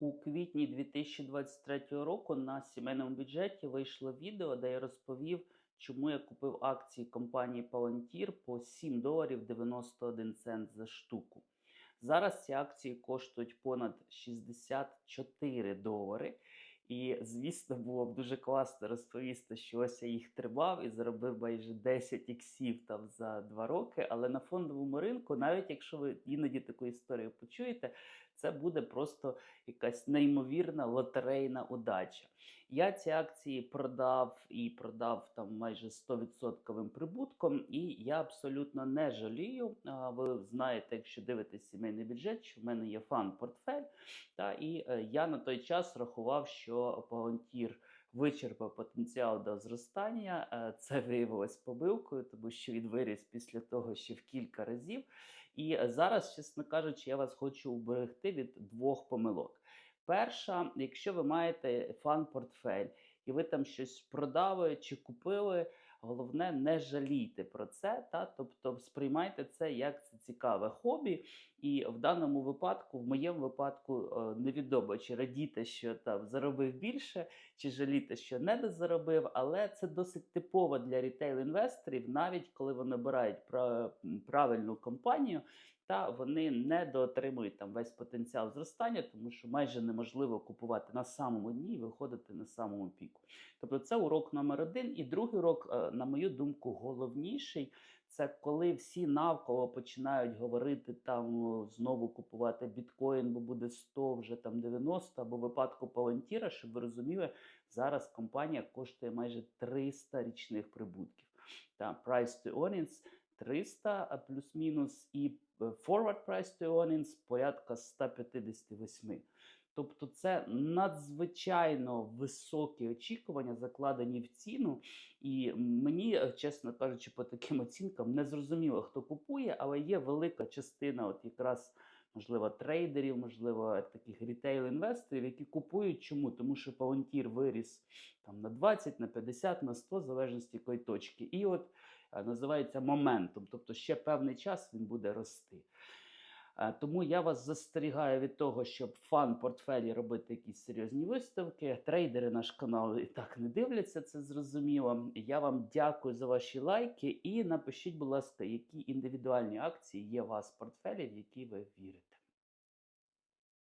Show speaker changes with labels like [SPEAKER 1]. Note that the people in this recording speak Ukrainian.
[SPEAKER 1] У квітні 2023 року на сімейному бюджеті вийшло відео, де я розповів, чому я купив акції компанії Palantir по 7 доларів 91 цент за штуку. Зараз ці акції коштують понад 64 долари. І, звісно, було б дуже класно розповісти, що ось я їх тримав і заробив майже 10 іксів там за 2 роки. Але на фондовому ринку, навіть якщо ви іноді таку історію почуєте, це буде просто якась неймовірна лотерейна удача. Я ці акції продав і продав там майже 100% прибутком, і я абсолютно не жалію. Ви знаєте, якщо дивитесь сімейний бюджет, що в мене є фан-портфель. Та, і е, я на той час рахував, що Palantir вичерпав потенціал до зростання. Е, Це виявилось помилкою, тому що він виріс після того ще в кілька разів. І е, зараз, чесно кажучи, я вас хочу уберегти від двох помилок. Перша, якщо ви маєте фан-портфель і ви там щось продали чи купили, головне не жалійте про це, та тобто сприймайте це як це цікаве хобі. І в даному випадку, в моєму випадку, е, невідомо чи радіти, що там заробив більше, чи жаліти, що не заробив, але це досить типово для рітейл-інвесторів, навіть коли вони обирають пра- правильну компанію. Та вони не доотримують там весь потенціал зростання, тому що майже неможливо купувати на самому дні і виходити на самому піку. Тобто, це урок номер один. І другий урок, е, на мою думку, головніший. Це коли всі навколо починають говорити там знову купувати біткоін, бо буде 100, вже там 90, або випадку Palantir, щоб ви розуміли, зараз компанія коштує майже 300 річних прибутків. Та price to earnings 300 а плюс-мінус, і е, forward price to earnings порядка 158. Тобто це надзвичайно високі очікування, закладені в ціну. І мені, е, чесно кажучи, по таким оцінкам не зрозуміло, хто купує, але є велика частина, от якраз можливо, трейдерів, можливо, таких рітейл-інвесторів, які купують. Чому? Тому що палантір виріс там на 20, на 50, на 100, в залежності якої точки. І от е, називається моментом, тобто ще певний час він буде рости. Е, Тому я вас застерігаю від того, щоб фан-портфелі робити якісь серйозні виставки. Трейдери наш канал і так не дивляться, це зрозуміло. Я вам дякую за ваші лайки і напишіть, будь ласка, які індивідуальні акції є у вас в портфелі, в які ви вірите.